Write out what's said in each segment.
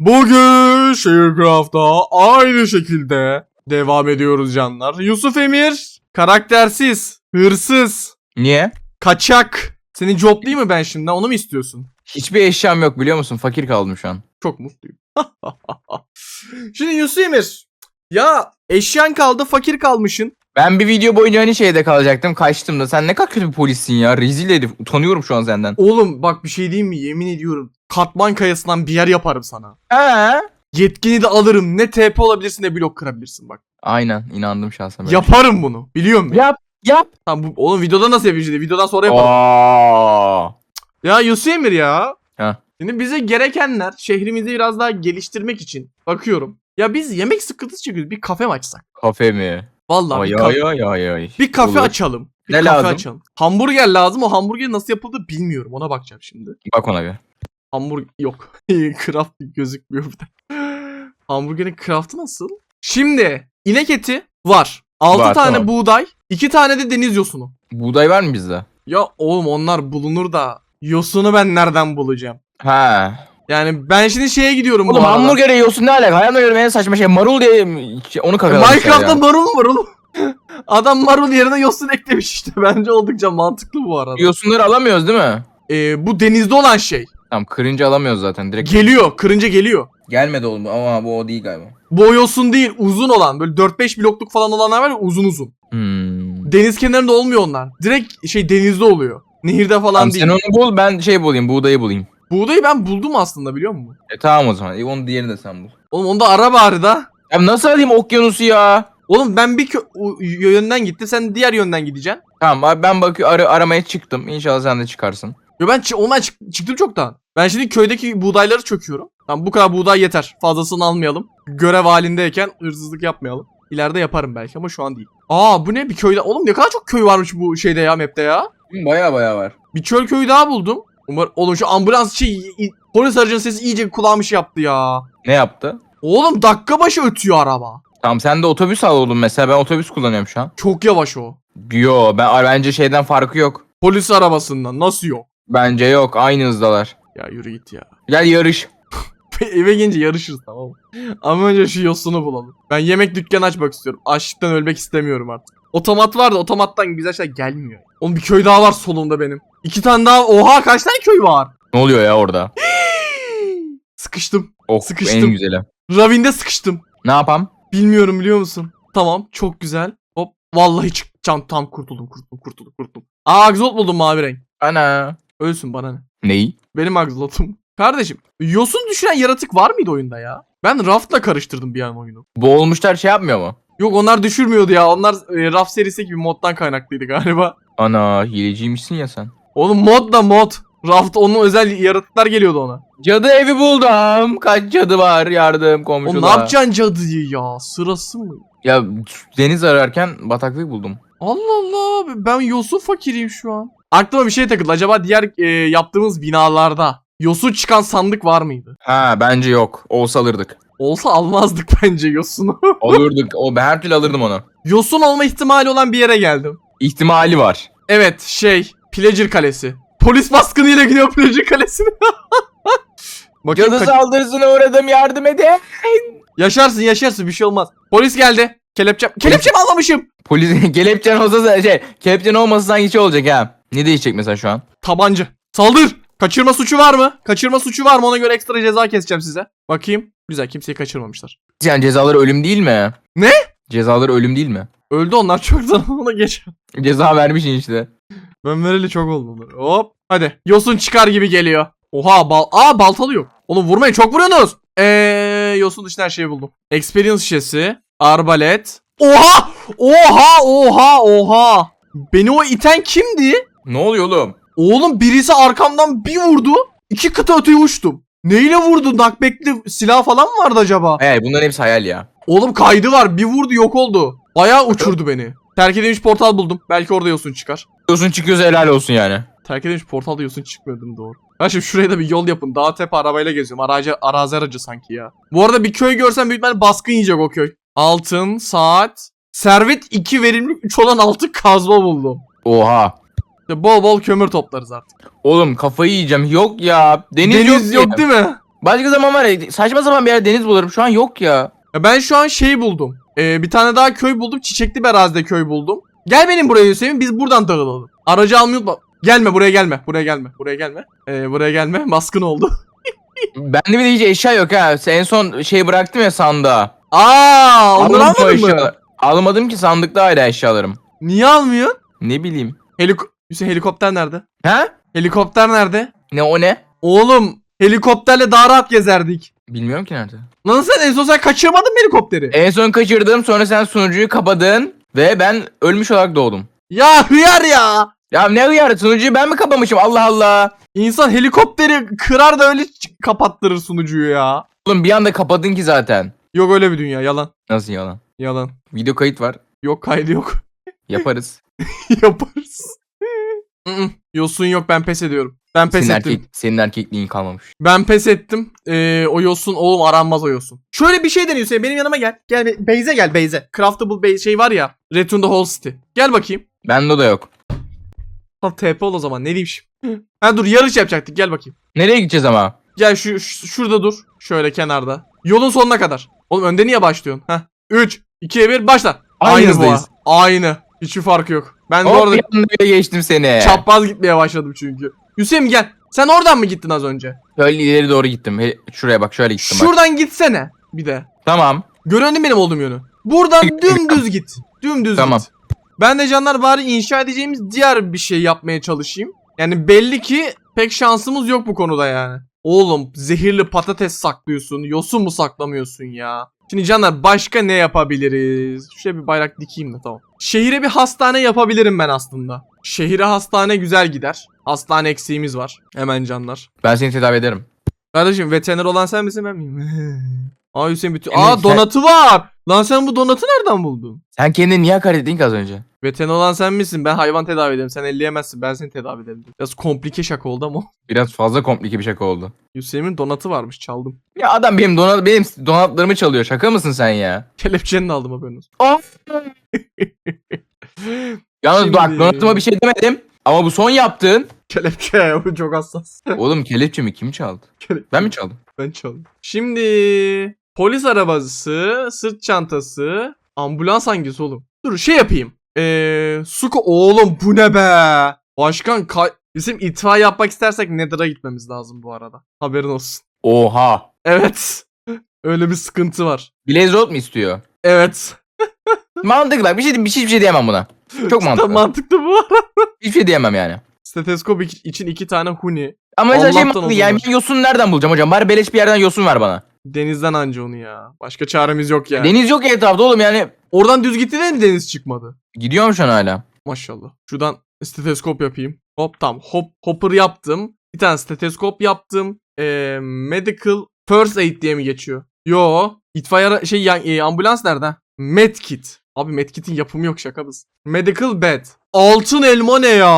Bugün Sharecraft'ta aynı şekilde devam ediyoruz canlar. Yusuf Emir karaktersiz, hırsız, Niye? kaçak. Seni joblayayım mı ben şimdi? Onu mu istiyorsun? Hiçbir eşyam yok biliyor musun? Fakir kaldım şu an. Çok mutluyum. şimdi Yusuf Emir. Ya eşyan kaldı, fakir kalmışsın. Ben bir video boyunca hani şeyde kalacaktım. Kaçtım da. Sen ne kadar kötü bir polissin ya. Rezil herif. Utanıyorum şu an senden. Oğlum bak bir şey diyeyim mi? Yemin ediyorum. Katman kayasından bir yer yaparım sana. He? Yetkini de alırım. Ne TP olabilirsin ne blok kırabilirsin bak. Aynen. inandım şahsen. böyle. Yaparım bunu. Biliyor musun? Yap. Yap. Tamam, bu, oğlum videoda nasıl yapayım şimdi? Videodan sonra yaparım. Aa. Ya Yusuf Emir ya. Ha. Şimdi bize gerekenler şehrimizi biraz daha geliştirmek için bakıyorum. Ya biz yemek sıkıntısı çekiyoruz. Bir kafe mi açsak? Kafe mi? Vallahi bir, ay kafe, ay ay ay. bir kafe Olur. açalım. Bir Ne kafe lazım? açalım. Hamburger lazım. O hamburger nasıl yapıldı bilmiyorum. Ona bakacağım şimdi. Bak ona bir. Hamburger yok. Craft gözükmüyor burada. Hamburgerin craftı nasıl? Şimdi inek eti var. 6 Var, tane tamam. buğday, 2 tane de deniz yosunu. Buğday var mı bizde? Ya oğlum onlar bulunur da yosunu ben nereden bulacağım? Ha. Yani ben şimdi şeye gidiyorum Oğlum bu arada. hamburger yiyorsun ne alaka? Hayatımda gördüğüm en saçma şey. Marul diye onu kakalamışlar Minecraft'ta ya. marul mu var oğlum? Adam marul yerine yosun eklemiş işte. Bence oldukça mantıklı bu arada. Yosunları alamıyoruz değil mi? Ee, bu denizde olan şey. Tamam kırınca alamıyoruz zaten. Direkt Geliyor. Kırınca geliyor. gelmedi oğlum ama bu o değil galiba. Bu o yosun değil. Uzun olan. Böyle 4-5 blokluk falan olanlar var ya uzun uzun. Hmm. Deniz kenarında olmuyor onlar. Direkt şey denizde oluyor. Nehirde falan Tamam, değil. sen onu bul ben şey bulayım buğdayı bulayım. Buğdayı ben buldum aslında biliyor musun? E tamam o zaman. E, onu diğerini de sen bul. Oğlum onu da ara bari da. Ya nasıl alayım okyanusu ya? Oğlum ben bir kö- yönden gitti. Sen diğer yönden gideceksin. Tamam abi ben bak ara aramaya çıktım. İnşallah sen de çıkarsın. Yo ben, çı- ben çık- çıktım çoktan. Ben şimdi köydeki buğdayları çöküyorum. Tamam bu kadar buğday yeter. Fazlasını almayalım. Görev halindeyken hırsızlık yapmayalım. İleride yaparım belki ama şu an değil. Aa bu ne bir köyde. Oğlum ne kadar çok köy varmış bu şeyde ya map'te ya. Baya baya var. Bir çöl köyü daha buldum. Umar oğlum şu ambulans şey i- polis aracının sesi iyice kulağımı şey yaptı ya. Ne yaptı? Oğlum dakika başı ötüyor araba. Tamam sen de otobüs al oğlum mesela ben otobüs kullanıyorum şu an. Çok yavaş o. Yo ben bence şeyden farkı yok. Polis arabasından nasıl yok? Bence yok aynı hızdalar. Ya yürü git ya. Gel yarış. Eve gelince yarışırız tamam mı? Ama önce şu yosunu bulalım. Ben yemek dükkanı açmak istiyorum. Açlıktan ölmek istemiyorum artık. Otomat var da otomattan güzel şeyler gelmiyor. Oğlum bir köy daha var solumda benim. İki tane daha. Oha kaç tane köy var? Ne oluyor ya orada? Sıkıştım. Oh Sıkıştım. en güzeli. Ravin'de sıkıştım. Ne yapam? Bilmiyorum biliyor musun? Tamam çok güzel. Hop vallahi çık. Can tam kurtuldum kurtuldum kurtuldum kurtuldum. Aa Axolot buldum mavi renk. Ana. Ölsün bana ne. Neyi? Benim Axolot'um. Kardeşim yosun düşüren yaratık var mıydı oyunda ya? Ben Raft'la karıştırdım bir an oyunu. Boğulmuşlar şey yapmıyor mu? Yok onlar düşürmüyordu ya. Onlar e, Raft serisi gibi moddan kaynaklıydı galiba. Ana hileciymişsin ya sen. Oğlum mod da mod. Raft onun özel yaratıklar geliyordu ona. Cadı evi buldum. Kaç cadı var yardım komşuda. O ne yapacaksın cadıyı ya? Sırası mı? Ya deniz ararken bataklık buldum. Allah Allah. Ben yosun fakiriyim şu an. Aklıma bir şey takıldı. Acaba diğer e, yaptığımız binalarda yosun çıkan sandık var mıydı? Ha bence yok. Olsa alırdık. Olsa almazdık bence yosunu. Alırdık. o ben her türlü alırdım onu. yosun olma ihtimali olan bir yere geldim. İhtimali var. Evet şey. Pillager Kalesi. Polis baskınıyla gidiyor Pillager Kalesi'ne. Bakayım Cadı kaç- saldırısına uğradım yardım edin. Yaşarsın yaşarsın bir şey olmaz. Polis geldi. Kelepçem. Kelepçemi almamışım. Polis kelepçen olsa da- şey kelepçen olmasa sanki şey olacak ha. Ne değişecek mesela şu an? Tabanca. Saldır. Kaçırma suçu var mı? Kaçırma suçu var mı? Ona göre ekstra ceza keseceğim size. Bakayım. Güzel kimseyi kaçırmamışlar. Yani cezaları ölüm değil mi? Ne? Cezaları ölüm değil mi? Öldü onlar çoktan ona geç. Ceza vermişsin işte. Ben vereli çok oldu onları. Hop. Hadi. Yosun çıkar gibi geliyor. Oha bal... Aa baltalı yok. Oğlum vurmayın çok vuruyorsunuz. Eee yosun dışında her şeyi buldum. Experience şişesi. Arbalet. Oha! Oha! Oha! Oha! Beni o iten kimdi? Ne oluyor oğlum? Oğlum birisi arkamdan bir vurdu. iki kıta öteye uçtum. Neyle vurdu? Nakbekli silah falan mı vardı acaba? Hey bunların hepsi hayal ya. Oğlum kaydı var. Bir vurdu yok oldu. Bayağı uçurdu beni. Terk edilmiş portal buldum. Belki orada yosun çıkar. Diyorsun çıkıyorsa helal olsun yani. Terk edilmiş portalda yosun çıkmıyor değil mi? Doğru. Ya şimdi şuraya da bir yol yapın. Dağ tepe arabayla geziyorum. Aracı, arazi aracı sanki ya. Bu arada bir köy görsem büyük ihtimalle baskın yiyecek o köy. Altın, saat, servet 2 verimlilik 3 olan altın kazma buldum. Oha. İşte bol bol kömür toplarız artık. Oğlum kafayı yiyeceğim. Yok ya. Deniz, Deniz, yok, yok, değil mi? Başka zaman var ya saçma sapan bir yer deniz bulurum. Şu an yok ya. Ya ben şu an şey buldum. Ee, bir tane daha köy buldum. Çiçekli bir arazide köy buldum. Gel benim buraya Hüseyin. Biz buradan dağılalım. Aracı almayı unutma. Gelme buraya gelme. Buraya gelme. Buraya gelme. Ee, buraya gelme. Baskın oldu. Bende bir de hiç eşya yok ha. En son şey bıraktım ya sandığa. Aa, onları Almadım o almadın mı? eşyaları. Almadım ki sandıkta hala eşyalarım. Niye almıyorsun? Ne bileyim. Heliko Hüseyin helikopter nerede? Ha? Helikopter nerede? Ne o ne? Oğlum helikopterle daha rahat gezerdik. Bilmiyorum ki nerede. Lan sen en son sen kaçırmadın mı helikopteri? En son kaçırdım sonra sen sunucuyu kapadın ve ben ölmüş olarak doğdum. Ya hıyar ya. Ya ne hıyar sunucuyu ben mi kapamışım Allah Allah. İnsan helikopteri kırar da öyle kapattırır sunucuyu ya. Oğlum bir anda kapadın ki zaten. Yok öyle bir dünya yalan. Nasıl yalan? Yalan. Video kayıt var. Yok kaydı yok. Yaparız. Yaparız. Mm-mm. Yosun yok ben pes ediyorum. Ben pes senin, ettim. erkek, senin erkekliğin kalmamış. Ben pes ettim. Ee, o yosun oğlum aranmaz o yosun. Şöyle bir şey deniyor Hüseyin benim yanıma gel. Gel be- Beyze gel Beyze. Craftable Beyze şey var ya. Return the Whole City. Gel bakayım. Bende da yok. Lan TP ol o zaman ne diyeyim şimdi. ha dur yarış yapacaktık gel bakayım. Nereye gideceğiz ama? Gel şu, şu- şurada dur. Şöyle kenarda. Yolun sonuna kadar. Oğlum önde niye başlıyorsun? Heh. 3, 2, 1 başla. Aynı Aynı bu. hızdayız. Aynı. Hiçbir farkı yok. Ben Hop bir anda öyle geçtim seni. çapraz gitmeye başladım çünkü. Hüseyin gel. Sen oradan mı gittin az önce? Şöyle ileri doğru gittim. He- Şuraya bak şöyle gittim bak. Şuradan gitsene bir de. Tamam. Mi benim olduğum yönü. Buradan dümdüz git. Dümdüz Tamam. git. Ben de canlar bari inşa edeceğimiz diğer bir şey yapmaya çalışayım. Yani belli ki pek şansımız yok bu konuda yani. Oğlum zehirli patates saklıyorsun. Yosun mu saklamıyorsun ya? Şimdi canlar başka ne yapabiliriz? Şuraya bir bayrak dikeyim de tamam. Şehire bir hastane yapabilirim ben aslında. Şehire hastane güzel gider. Hastane eksiğimiz var. Hemen canlar. Ben seni tedavi ederim. Kardeşim veteriner olan sen misin ben miyim? Aa Hüseyin bütün... Emin Aa sen- donatı var. Lan sen bu donatı nereden buldun? Sen kendini niye hakaret ettin ki az önce? Veteriner olan sen misin? Ben hayvan tedavi ederim. Sen elleyemezsin. Ben seni tedavi ederim. Biraz komplike şaka oldu ama. Biraz fazla komplike bir şaka oldu. Hüseyin'in donatı varmış. Çaldım. Ya adam benim donat benim donatlarımı çalıyor. Şaka mısın sen ya? Kelepçeni de aldım haberin olsun. Of. Yalnız Şimdi- bak donatıma bir şey demedim. Ama bu son yaptığın. Kelepçe bu çok hassas. Oğlum kelepçemi kim çaldı? Kelepçe. Ben mi çaldım? Ben çaldım. Şimdi polis arabası, sırt çantası, ambulans hangisi oğlum? Dur şey yapayım. Eee Suko oğlum bu ne be? Başkan kay- bizim itfaiye yapmak istersek Nether'a gitmemiz lazım bu arada. Haberin olsun. Oha. Evet. Öyle bir sıkıntı var. Blaze Road mu istiyor? Evet. mantıklı bak bir şey, bir şey, bir şey diyemem buna. Çok mantıklı. mantıklı bu. Hiçbir şey diyemem yani. Stetoskop iç- için iki tane huni. Ama mesela şey Allah'tan mantıklı yani ben yosun nereden bulacağım hocam? Bari beleş bir yerden yosun ver bana. Denizden anca onu ya. Başka çaremiz yok yani. Deniz yok ya etrafta oğlum yani. Oradan düz gitti de mi deniz çıkmadı? Gidiyorum şu an hala. Maşallah. Şuradan stetoskop yapayım. Hop tamam. Hop, hopper yaptım. Bir tane stetoskop yaptım. Ee, medical first aid diye mi geçiyor? Yo. İtfaiye ara- şey ya- e, ambulans nerede? Medkit. Abi medkit'in yapımı yok şaka mısın? Medical bed. Altın elma ne ya?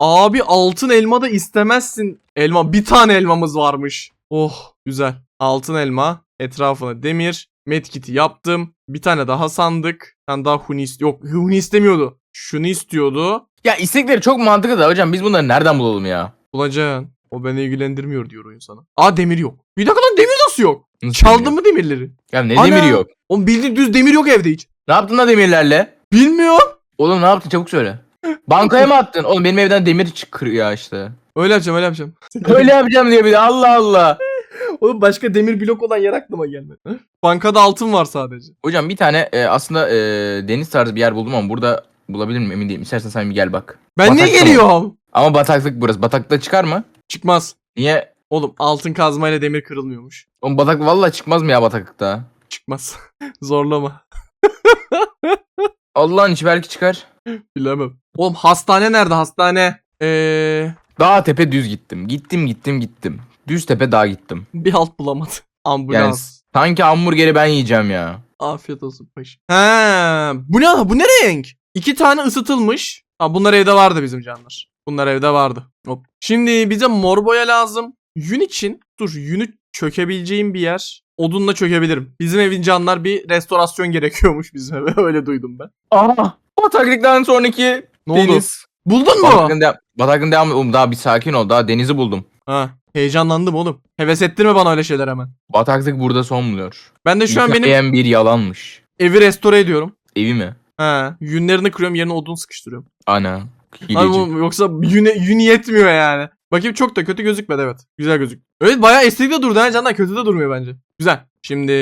Abi altın elma da istemezsin. Elma bir tane elmamız varmış. Oh güzel. Altın elma. Etrafına demir. Medkit'i yaptım. Bir tane daha sandık. Tane daha huni ist- Yok huni istemiyordu. Şunu istiyordu. Ya istekleri çok mantıklı da hocam biz bunları nereden bulalım ya? Bulacaksın. O beni ilgilendirmiyor diyor oyun sana. Aa demir yok. Bir dakika lan demir nasıl yok? Nasıl Çaldın bilmiyorum. mı demirleri? Ya ne Ana! demiri yok? Oğlum bildiğin düz demir yok evde hiç. Ne yaptın da demirlerle? Bilmiyorum. Oğlum ne yaptın çabuk söyle. Bankaya mı attın? Oğlum benim evden demir çıkıyor ya işte. Öyle yapacağım öyle yapacağım. Öyle yapacağım diye bir de Allah Allah. Oğlum başka demir blok olan yer aklıma gelmedi. Bankada altın var sadece. Hocam bir tane e, aslında e, deniz tarzı bir yer buldum ama burada bulabilir miyim emin değilim. İstersen sen bir gel bak. Ben niye Batakta mı? geliyorum? Ama bataklık burası. Bataklıkta çıkar mı? Çıkmaz. Niye? Oğlum altın kazmayla demir kırılmıyormuş. Oğlum batak vallahi çıkmaz mı ya bataklıkta? Çıkmaz. Zorlama. Allah'ın içi belki çıkar. Bilemem. Oğlum hastane nerede hastane? Eee Dağ tepe düz gittim. Gittim gittim gittim. Düz tepe dağ gittim. bir halt bulamadı. Ambulans. Yani sanki hamburgeri ben yiyeceğim ya. Afiyet olsun paşa. Ha, bu ne bu ne renk? İki tane ısıtılmış. Ha bunlar evde vardı bizim canlar. Bunlar evde vardı. Hop. Şimdi bize mor boya lazım. Yün için dur yünü çökebileceğim bir yer. Odunla çökebilirim. Bizim evin canlar bir restorasyon gerekiyormuş bizim eve. Öyle duydum ben. Aha. Bataklıktan sonraki Ne oldu? deniz. Buldun mu? Bataklığın, de- bataklığın devamı. Oğlum daha bir sakin ol. Daha denizi buldum. Ha. Heyecanlandım oğlum. Heves ettirme bana öyle şeyler hemen. Bataklık burada son buluyor. Ben de şu an benim bir yalanmış. evi restore ediyorum. Evi mi? He. Yünlerini kırıyorum yerine odun sıkıştırıyorum. Ana. Abi bu- yoksa yün, yün yetmiyor yani. Bakayım çok da kötü gözükmedi evet. Güzel gözük. Evet bayağı estetik de durdu ha candan kötü de durmuyor bence. Güzel. Şimdi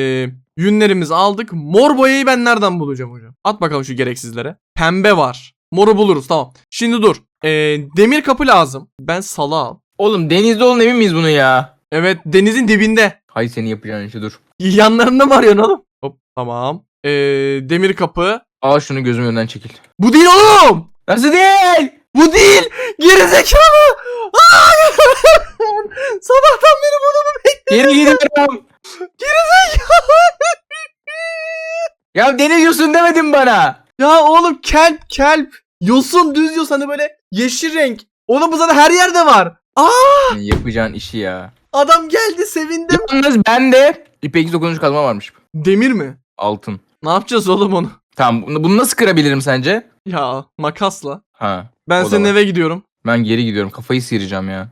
yünlerimizi aldık. Mor boyayı ben nereden bulacağım hocam? At bakalım şu gereksizlere. Pembe var. Moru buluruz tamam. Şimdi dur. Ee, demir kapı lazım. Ben salağım. Oğlum denizde olun emin miyiz bunu ya? Evet denizin dibinde. Hay seni yapacağın işi dur. Yanlarında mı arıyorsun oğlum? Hop tamam. Ee, demir kapı. Al şunu gözümün önünden çekil. Bu değil oğlum. Nasıl değil? Bu değil. Gerizekalı. Sabahtan beri bunu mu Geri gidiyorum. ya deniz yosun demedin bana. Ya oğlum kelp kelp. Yosun düz yosun hani böyle yeşil renk. Oğlum bu zaten her yerde var. Aa Yapacağın işi ya. adam geldi sevindim. Yalnız bende ipeksi dokunmuş kazma varmış. Demir mi? Altın. Ne yapacağız oğlum onu? Tamam bunu, bunu nasıl kırabilirim sence? Ya makasla. Ha. Ben senin eve gidiyorum. Ben geri gidiyorum. Kafayı sıyıracağım ya.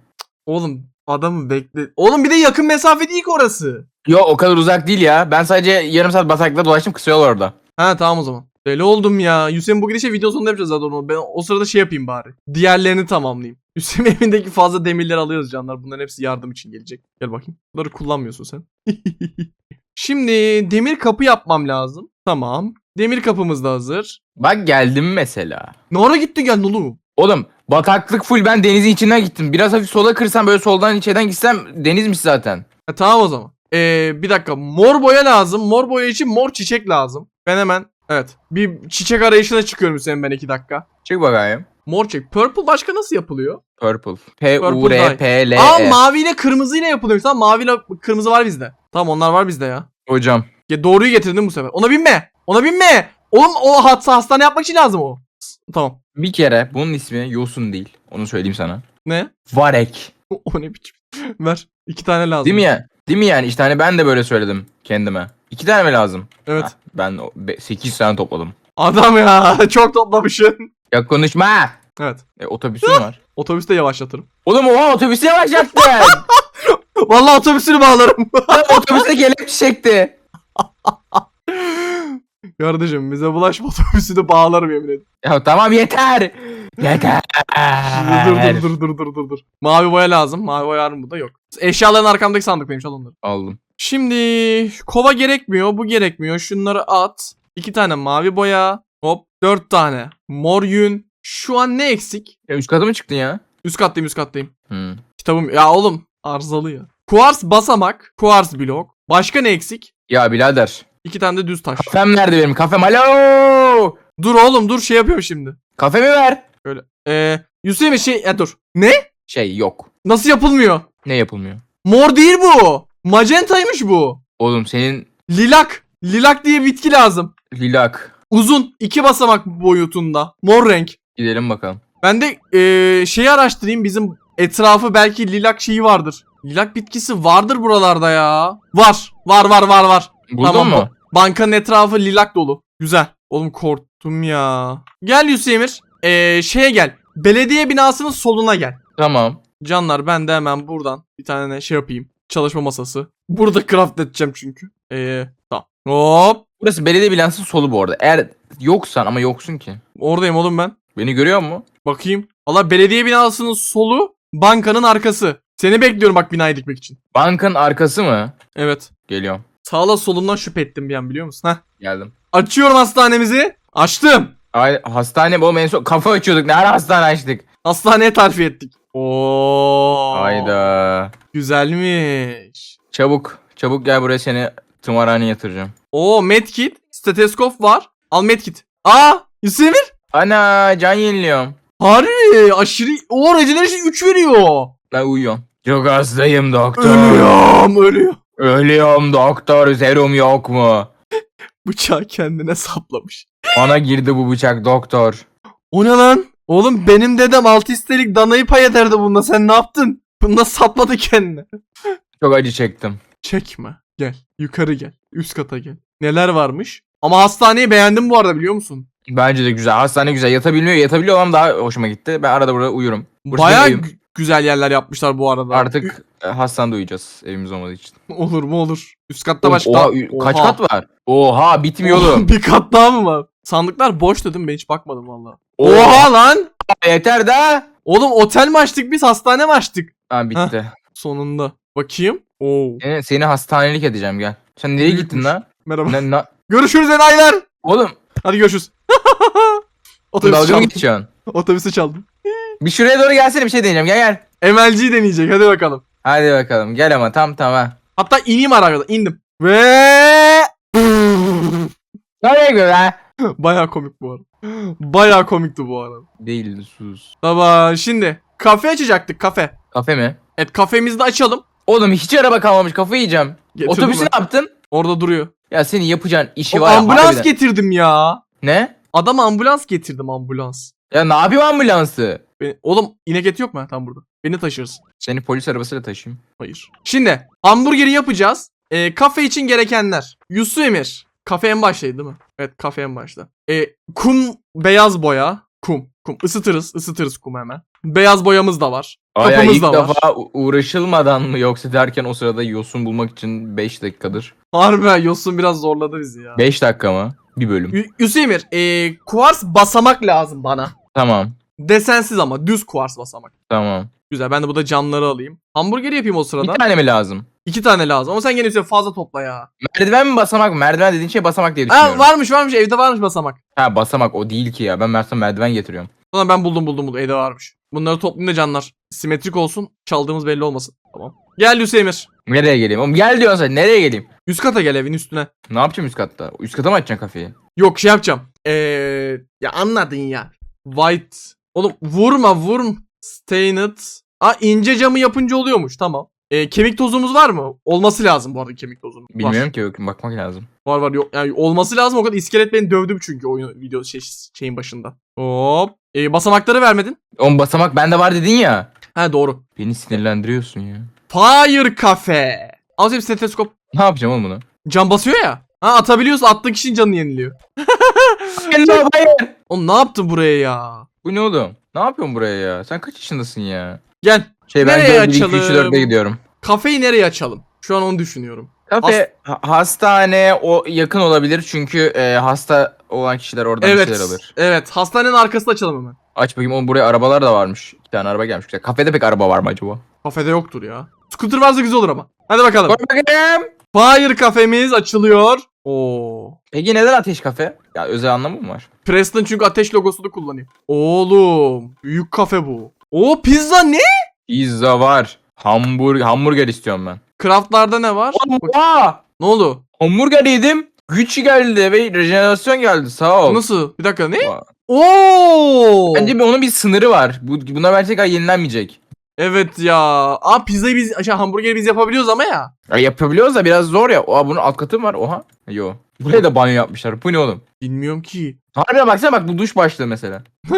Oğlum adamı bekle. Oğlum bir de yakın mesafe değil ki orası. Yo o kadar uzak değil ya. Ben sadece yarım saat bataklıkta dolaştım kısa yol orada. Ha tamam o zaman. Deli oldum ya. Hüseyin bu gidişe video sonunda yapacağız zaten onu. Ben o sırada şey yapayım bari. Diğerlerini tamamlayayım. Hüseyin evindeki fazla demirleri alıyoruz canlar. Bunların hepsi yardım için gelecek. Gel bakayım. Bunları kullanmıyorsun sen. Şimdi demir kapı yapmam lazım. Tamam. Demir kapımız da hazır. Bak geldim mesela. Ne ara gitti geldin oğlum? Oğlum bataklık full ben denizin içinden gittim. Biraz hafif sola kırsam böyle soldan içeriden gitsem denizmiş zaten. Ha, tamam o zaman. Ee, bir dakika. Mor boya lazım. Mor boya için mor çiçek lazım. Ben hemen evet. Bir çiçek arayışına çıkıyorum Hüseyin ben iki dakika. Çık bakayım. Mor çiçek. Purple başka nasıl yapılıyor? Purple. P-U-R-P-L-E. Aa maviyle kırmızıyla yapılıyor. Tamam maviyle kırmızı var bizde. Tamam onlar var bizde ya. Hocam. ya doğruyu getirdin bu sefer. Ona binme. Ona binme. Oğlum o hat hastane yapmak için lazım o. Tamam. Bir kere bunun ismi Yosun değil. Onu söyleyeyim sana. Ne? Varek. O ne biçim? Ver. İki tane lazım. Değil mi ya? Değil mi yani? İşte hani ben de böyle söyledim kendime. İki tane mi lazım? Evet. Hah, ben 8 tane topladım. Adam ya. Çok toplamışsın. Ya konuşma. Evet. E, otobüsün var. Otobüste yavaşlatırım. Oğlum oha otobüsü yavaşlattın. Vallahi otobüsünü bağlarım. Otobüste kelepçe çekti. Kardeşim bize bulaşma otobüsünü bağlarım yemin ederim. Ya tamam yeter. Yeter. Dur dur dur dur dur dur dur. Mavi boya lazım. Mavi boya var mı burada? Yok. Eşyaların arkamdaki sandıktaymış al onları. Aldım. Şimdi kova gerekmiyor. Bu gerekmiyor. Şunları at. İki tane mavi boya. Hop. Dört tane. Mor yün. Şu an ne eksik? Ya üst katı mı çıktın ya? Üst kattayım üst kattayım. Hmm. Kitabım. Ya oğlum. Arızalı ya. Kuars basamak. Kuars blok. Başka ne eksik? Ya birader. İki tane de düz taş. Kafem nerede benim? Kafem alo. Dur oğlum dur şey yapıyorum şimdi. Kafemi ver. Şöyle. Eee Yusuf'e şey ya dur. Ne? Şey yok. Nasıl yapılmıyor? Ne yapılmıyor? Mor değil bu. Magentaymış bu. Oğlum senin Lilak. Lilak diye bitki lazım. lilak. Uzun. iki basamak boyutunda. Mor renk. Gidelim bakalım. Ben de eee şeyi araştırayım. Bizim etrafı belki lilak şeyi vardır. Lilak bitkisi vardır buralarda ya. Var. Var var var var. Buldun Tamam, mu? Bankanın etrafı lilak dolu. Güzel. Oğlum korktum ya. Gel Yusufemir. Eee şeye gel. Belediye binasının soluna gel. Tamam. Canlar ben de hemen buradan bir tane şey yapayım. Çalışma masası. Burada craft edeceğim çünkü. Eee tamam. Hop. Burası belediye binası solu bu arada. Eğer yoksan ama yoksun ki. Oradayım oğlum ben. Beni görüyor mu? Bakayım. Valla belediye binasının solu bankanın arkası. Seni bekliyorum bak binayı dikmek için. Bankanın arkası mı? Evet. Geliyorum. Sağla solundan şüphe ettim bir an biliyor musun? Heh. Geldim. Açıyorum hastanemizi. Açtım. Ay, hastane bu en son kafa açıyorduk. Ne ara hastane açtık? Hastaneye terfi ettik. Oo. Hayda. Güzelmiş. Çabuk. Çabuk gel buraya seni tımarhaneye yatıracağım. Oo medkit. Steteskop var. Al medkit. Aa Yusuf Emir. Ana can yeniliyorum. Harbi aşırı. O Regeneration 3 veriyor. Ben uyuyorum. Çok hastayım doktor. Ölüyorum ölüyor. Ölüyorum doktor. Serum yok mu? Bıçağı kendine saplamış. Bana girdi bu bıçak doktor. O ne lan? Oğlum benim dedem altı istelik danayı pay ederdi bununla. Sen ne yaptın? Bunda sapladı kendine. Çok acı çektim. Çekme. Gel. Yukarı gel. Üst kata gel. Neler varmış? Ama hastaneyi beğendim bu arada biliyor musun? Bence de güzel. Hastane güzel. Yatabilmiyor. Yatabiliyor olmam daha hoşuma gitti. Ben arada burada uyurum. Burası Baya benim evim. Güzel yerler yapmışlar bu arada. Artık E, hastanede uyuyacağız evimiz olmadığı için. Olur mu olur. Üst katta başka. oha, kaç kat var? Oha bitmiyor oğlum. bir kat daha mı var? Sandıklar boş dedim ben hiç bakmadım valla. Oha. Oha lan! Yeter da. Oğlum otel mi açtık biz hastane mi açtık? Ha bitti. Sonunda. Bakayım. Oo. Seni, seni hastanelik edeceğim gel. Sen nereye gittin lan? Merhaba. Ne, na- Görüşürüz enayiler. Oğlum Hadi görüşürüz. Otobüsü dalga mı çaldım. geçiyorsun? Otobüsü çaldım. Bir şuraya doğru gelsene bir şey deneyeceğim gel gel. MLG deneyecek hadi bakalım. Hadi bakalım gel ama tam tam ha. Hatta ineyim arabada indim. Ve Nereye gidiyor lan? Baya komik bu arada. Baya komikti bu arada. Değil sus. Baba şimdi kafe açacaktık kafe. Kafe mi? Evet kafemizi de açalım. Oğlum hiç araba kalmamış kafayı yiyeceğim. Getirdim Otobüsü ben. ne yaptın? Orada duruyor. Ya senin yapacağın işi O var ya. ambulans harbiden. getirdim ya. Ne? Adam ambulans getirdim ambulans. Ya ne yapıyor ambulansı? Beni- Oğlum inek eti yok mu tam burada? Beni taşırsın. Seni polis arabasıyla taşıyayım. Hayır. Şimdi hamburgeri yapacağız. Ee, kafe için gerekenler. Yusuf Emir. Kafe en baştaydı değil mi? Evet kafe en başta. Ee, kum beyaz boya. Kum. Kum. Isıtırız. ısıtırız kumu hemen. Beyaz boyamız da var. Aya Kapımız ilk da var. defa u- uğraşılmadan mı yoksa derken o sırada yosun bulmak için 5 dakikadır. Harbi Yosun biraz zorladı bizi ya. 5 dakika mı? Bir bölüm. Y- Yusuf Emir. ee, kuars basamak lazım bana. Tamam. Desensiz ama düz kuars basamak. Tamam. Güzel ben de burada camları alayım. Hamburgeri yapayım o Bir sırada. tane mi lazım? İki tane lazım ama sen gene Yusuf fazla topla ya. Merdiven mi basamak mı? Merdiven dediğin şey basamak diye Ha, düşünüyorum. varmış varmış evde varmış basamak. Ha basamak o değil ki ya. Ben Mert'e merdiven getiriyorum. Ulan ben buldum buldum buldum evde varmış. Bunları toplayın da canlar. Simetrik olsun çaldığımız belli olmasın. Tamam. Gel Emir. Nereye geleyim? Oğlum gel diyorsun sen. Nereye geleyim? Üst kata gel evin üstüne. Ne yapacağım üst katta? Üst kata mı açacaksın kafeyi? Yok şey yapacağım. Eee ya anladın ya. White. Oğlum vurma vurm. Stained. Aa ince camı yapınca oluyormuş tamam. Ee, kemik tozumuz var mı? Olması lazım bu arada kemik tozunun. Bilmiyorum ki yok bakmak lazım. Var var yok. Yani olması lazım o kadar iskelet beni dövdü çünkü oyun video şey, şeyin başında. Hop. Ee, basamakları vermedin. Oğlum basamak bende var dedin ya. Ha doğru. Beni sinirlendiriyorsun ya. Fire Cafe. Al bir stetoskop. Ne yapacağım oğlum bunu? Can basıyor ya. Ha atabiliyorsa attığı kişinin canını yeniliyor. Hello, hayır. Oğlum ne yaptın buraya ya? Bu ne oğlum? Ne yapıyorsun buraya ya? Sen kaç yaşındasın ya? Gel. Şey ben Nereye 4, 2, 3, açalım? 4'e gidiyorum. Kafeyi nereye açalım? Şu an onu düşünüyorum. Kafe, ha- hastane o yakın olabilir çünkü e, hasta olan kişiler oradan bir evet. şeyler alır. Evet. Hastanenin arkasında açalım hemen. Aç bakayım oğlum buraya arabalar da varmış. İki tane araba gelmiş. Güzel. Kafede pek araba var mı acaba? Kafede yoktur ya. Scooter varsa güzel olur ama. Hadi bakalım. Koy bakayım. Fire kafemiz açılıyor. Oo. Peki neden ateş kafe? Ya özel anlamı mı var? Preston çünkü ateş logosunu kullanıyor. Oğlum. Büyük kafe bu. O pizza ne? Pizza var. Hamburger, hamburger istiyorum ben. Craftlarda ne var? Bak- Aa! Ne oldu? Hamburger yedim. Güç geldi ve rejenerasyon geldi. Sağ ol. Nasıl? Bir dakika ne? Aa. Oo. Bence bir, onun bir sınırı var. Bu, bunlar bence tekrar yenilenmeyecek. Evet ya. Aa pizzayı biz, şey, hamburgeri biz yapabiliyoruz ama ya. Ya yapabiliyoruz da biraz zor ya. Oha bunun alt katı mı var? Oha. Yo. Buraya da banyo yapmışlar. Bu ne oğlum? Bilmiyorum ki. Harbiden baksana bak bu duş başlığı mesela.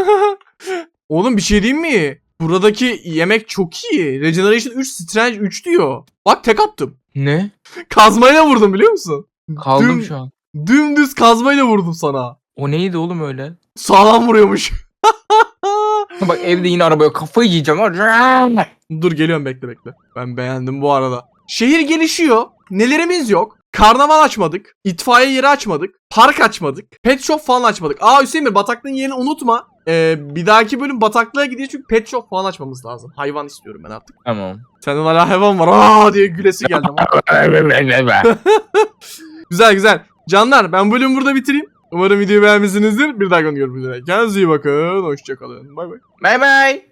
Oğlum bir şey diyeyim mi? Buradaki yemek çok iyi. Regeneration 3, Strange 3 diyor. Bak tek attım. Ne? Kazmayla vurdum biliyor musun? Kaldım Düm- şu an. Dümdüz kazmayla vurdum sana. O neydi oğlum öyle? Sağlam vuruyormuş. Bak evde yine arabaya kafayı yiyeceğim. Dur geliyorum bekle bekle. Ben beğendim bu arada. Şehir gelişiyor. Nelerimiz yok? Karnaval açmadık. itfaiye yeri açmadık. Park açmadık. Pet shop falan açmadık. Aa Hüseyin bataklığın yerini unutma. Ee, bir dahaki bölüm bataklığa gidiyor çünkü pet shop falan açmamız lazım. Hayvan istiyorum ben artık. Tamam. Senden hala hayvan var. Aa diye gülesi geldi güzel güzel. Canlar ben bölümü burada bitireyim. Umarım videoyu beğenmişsinizdir. Bir dahaki görüşmek üzere. Kendinize iyi bakın. Hoşçakalın. Bay bay. bye bye.